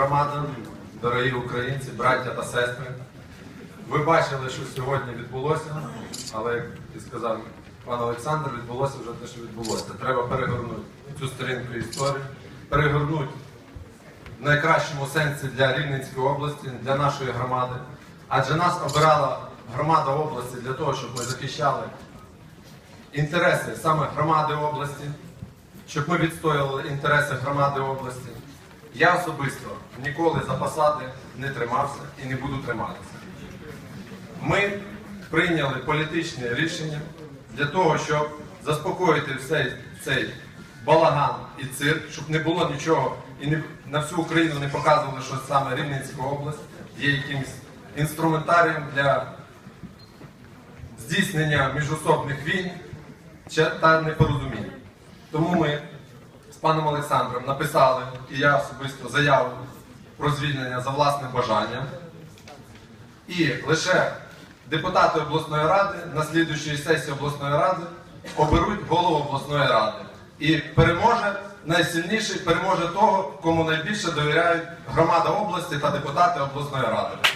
Громада, дорогі українці, браття та сестри. Ви бачили, що сьогодні відбулося, але як і сказав пан Олександр, відбулося вже те, що відбулося. Треба перегорнути цю сторінку історії, перегорнути в найкращому сенсі для Рівненської області, для нашої громади. Адже нас обирала громада області для того, щоб ми захищали інтереси саме громади області, щоб ми відстоювали інтереси громади області. Я особисто ніколи за посади не тримався і не буду триматися. Ми прийняли політичне рішення для того, щоб заспокоїти цей, цей балаган і цирк, щоб не було нічого і не, на всю Україну не показували, що саме Рівненська область є якимось інструментарієм для здійснення міжособних війн та непорозумінь. Тому ми паном Олександром написали, і я особисто заяву про звільнення за власним бажанням. І лише депутати обласної ради на слідуючій сесії обласної ради оберуть голову обласної ради. І переможе найсильніший, переможе того, кому найбільше довіряють громада області та депутати обласної ради.